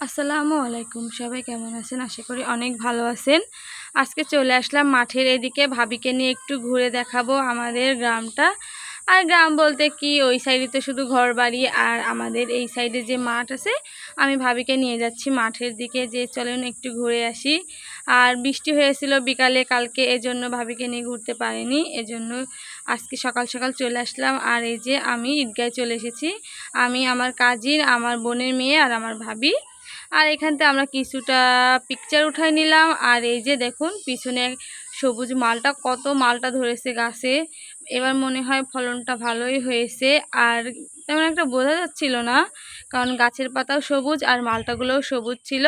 আসসালামু আলাইকুম। সবাই কেমন আছেন? আশা করি অনেক ভালো আছেন। আজকে চলে আসলাম মাঠের এদিকে ভাবিকে নিয়ে একটু ঘুরে দেখাবো আমাদের গ্রামটা। আর গ্রাম বলতে কি? ওই সাইডে তো শুধু ঘর বাড়ি আর আমাদের এই সাইডে যে মাঠ আছে, আমি ভাবিকে নিয়ে যাচ্ছি মাঠের দিকে যে চলেন একটু ঘুরে আসি। আর বৃষ্টি হয়েছিল বিকালে, কালকে এজন্য ভাবিকে নিয়ে ঘুরতে পারিনি। এজন্য আজকে সকাল সকাল চলে আসলাম। আর এই যে আমি ঈদগায় চলে এসেছি। আমি আমার কাজির আমার বোনের মেয়ে আর আমার ভাবি। আর এখানতে আমরা কিছুটা পিকচার উঠাই নিলাম। আর এই যে দেখুন, পিছনে সবুজ মালটা, কত মালটা ধরেছে গাছে। এবার মনে হয় ফলনটা ভালোই হয়েছে। আর তেমন একটা বোঝা যাচ্ছিল না, কারণ গাছের পাতাও সবুজ আর মালটাগুলোও সবুজ ছিল।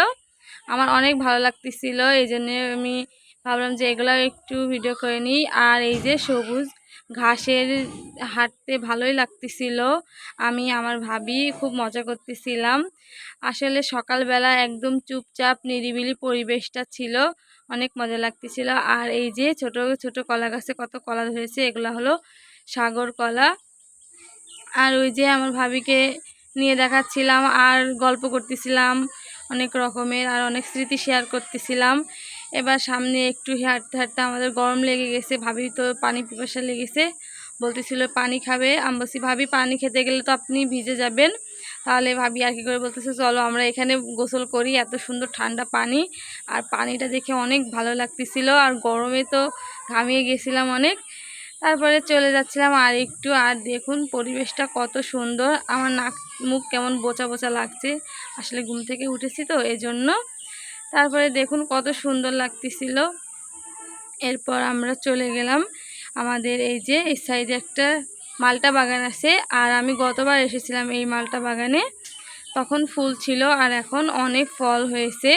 আমার অনেক ভালো লাগতেছিল, এই জন্যে আমি ভাবলাম যে এগুলো একটু ভিডিও করে নিই। আর এই যে সবুজ ঘাসের হাঁটতে ভালোই লাগতেছিল। আমি, আমার ভাবি খুব মজা করতেছিলাম। আসলে সকালবেলা একদম চুপচাপ, নিরিবিলি পরিবেশটা ছিল। অনেক মজা লাগতেছিল। আর এই যে ছোট ছোট কলা গাছে কত কলা ধরেছে, এগুলো হলো সাগর কলা। আর ওই যে আমার ভাবিকে নিয়ে দেখাচ্ছিলাম আর গল্প করতেছিলাম অনেক রকমের আর অনেক স্মৃতি শেয়ার করতেছিলাম। এবার সামনে একটু হাঁটতে হাঁটতে আমাদের গরম লেগে গেছে, ভাবি তো পানি পিপাসা লেগেছে। বলতেছিল, পানি খাবে? আমি বলছি, ভাবি, পানি খেতে গেলে তো আপনি ভিজে যাবেন। তাহলে ভাবি আর কি করে বলতেছে, চলো আমরা এখানে গোসল করি, এত সুন্দর ঠান্ডা পানি। আর পানিটা দেখে অনেক ভালো লাগতেছিল, আর গরমে তো ঘামিয়ে গেছিলাম অনেক। তারপরে চলে যাচ্ছিলাম আর একটু, আর দেখুন পরিবেশটা কত সুন্দর। আমার নাক মুখ কেমন বোচা বোচা লাগছে। আসলে ঘুম থেকে উঠেছি তো, এজন্য তারপরে দেখুন কত সুন্দর লাগতেছিল। এরপর আমরা চলে গেলাম আমাদের এই যে এই সাইডে একটা মালটা বাগান আছে। আর আমি গতবার এসেছিলাম এই মালটা বাগানে। তখন ফুল ছিল আর এখন অনেক ফল হয়েছে।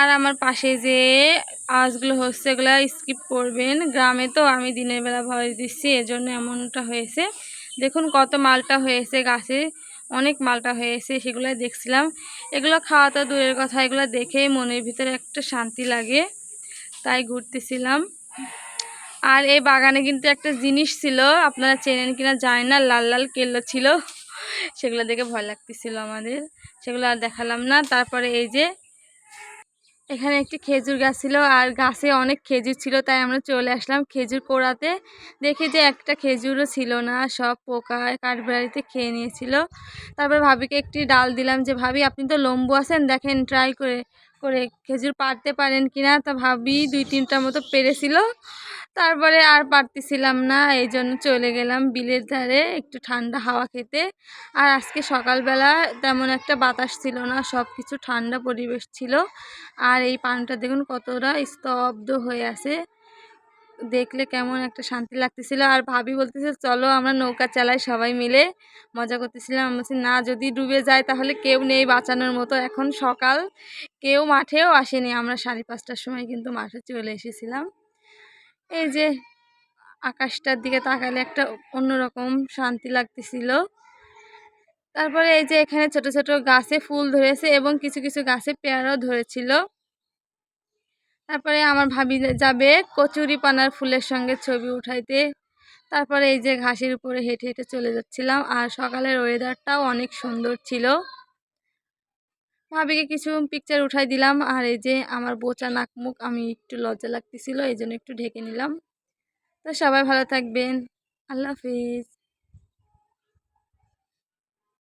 আর আমার পাশে যে আওয়াজগুলো হচ্ছে এগুলো স্কিপ করবেন। গ্রামে তো আমি দিনের বেলা ভয়েস দিচ্ছি, এজন্য এমনটা হয়েছে। দেখুন কত মালটা হয়েছে গাছে। অনেক মালটা হয়েছে সেগুলো দেখছিলাম। এগুলো খাওয়া তো দূরের কথা, এগুলো দেখে মনের ভিতরে একটা শান্তি লাগে, তাই ঘুরতেছিলাম। আর এই বাগানে কিন্তু একটা জিনিস ছিল, আপনারা চেনেন কিনা জানেন না, লাল লাল কেল্লো ছিল, সেগুলো দেখে ভয় লাগতেছিল আমাদের, সেগুলো আর দেখালাম না। তারপরে এই যে এখানে একটি খেজুর গাছ ছিল আর গাছে অনেক খেজুর ছিল, তাই আমরা চলে আসলাম খেজুর কোড়াতে দেখি যে একটা খেজুরও ছিল না, সব পোকা কাঠবাড়িতে খেয়ে নিয়েছিল। তারপর ভাবিকে একটি ডাল দিলাম যে, ভাবি, আপনি তো লম্বু আছেন, দেখেন ট্রাই করে করে খেজুর পারতে পারেন কিনা? তা ভাবি দুই তিনটার মতো পেরেছিল। তারপরে আর পারতেছিলাম না এই জন্য চলে গেলাম বিলের ধারে একটু ঠান্ডা হাওয়া খেতে। আর আজকে সকালবেলা তেমন একটা বাতাস ছিল না সব কিছু ঠান্ডা পরিবেশ ছিল। আর এই পানটা দেখুন কতটা স্তব্ধ হয়ে আছে। দেখলে কেমন একটা শান্তি লাগতেছিল। আর ভাবি বলতেছে, চলো আমরা নৌকা চালাই সবাই মিলে। মজা করতেছিলাম। আমি বলছি, না, যদি ডুবে যায় তাহলে কেউ নেই বাঁচানোর মতো। এখন সকাল, কেউ মাঠেও আসেনি। আমরা সাড়ে পাঁচটার সময় কিন্তু মাঠে চলে এসেছিলাম। এই যে আকাশটার দিকে তাকালে একটা অন্যরকম শান্তি লাগতেছিল। তারপরে এই যে এখানে ছোট ছোট গাছে ফুল ধরেছে এবং কিছু কিছু গাছে পেয়ারাও ধরেছিল। তারপরে আমার ভাবি যাবে কচুরি পানার ফুলের সঙ্গে ছবি উঠাইতে। তারপরে এই যে ঘাসের উপরে হেঁটে হেঁটে চলে যাচ্ছিলাম। আর সকালের ওয়েদারটাও অনেক সুন্দর ছিল। ভাবিকে কিছু পিকচার উঠাই দিলাম। আর এই যে আমার বোচা নাক মুখ আমি একটু লজ্জা লাগতেছিল এই জন্য একটু ঢেকে নিলাম। তো সবাই ভালো থাকবেন। আল্লাহ হাফিজ।